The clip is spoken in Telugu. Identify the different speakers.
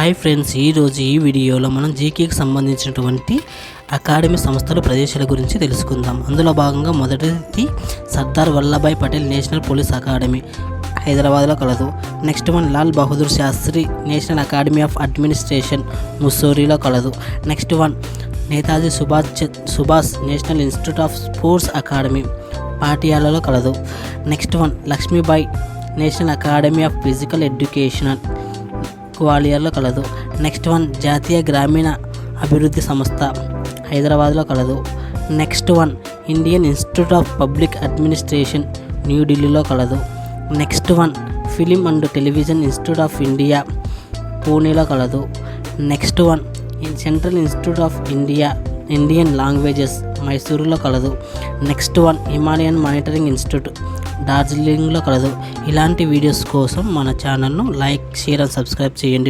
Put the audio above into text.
Speaker 1: హాయ్ ఫ్రెండ్స్ ఈరోజు ఈ వీడియోలో మనం జీకేకి సంబంధించినటువంటి అకాడమీ సంస్థలు ప్రదేశాల గురించి తెలుసుకుందాం. అందులో భాగంగా మొదటిది Sardar Vallabhbhai Patel national police academy. హైదరాబాద్లో కలదు. Next one Lal Bahadur Shastri national academy of administration ముస్సోరీలో కలదు. Next one Netaji Subhash Subhash national institute of sports academy పాటియాలలో కలదు. Next one Lakshmibai national academy of physical educational గ్వాలియర్లో కలదు. నెక్స్ట్ వన్ జాతీయ గ్రామీణ అభివృద్ధి సంస్థ హైదరాబాద్లో కలదు. Next one Indian institute of public administration న్యూఢిల్లీలో కలదు. Next one film and television institute of India పూణేలో కలదు. Next one central institute of India Indian languages మైసూరులో కలదు. Next one Himalayan monitoring institute డార్జిలింగ్లో కలదు. ఇలాంటి వీడియోస్ కోసం మన ఛానల్ను లైక్ షేర్ అండ్ సబ్స్క్రైబ్ చేయండి.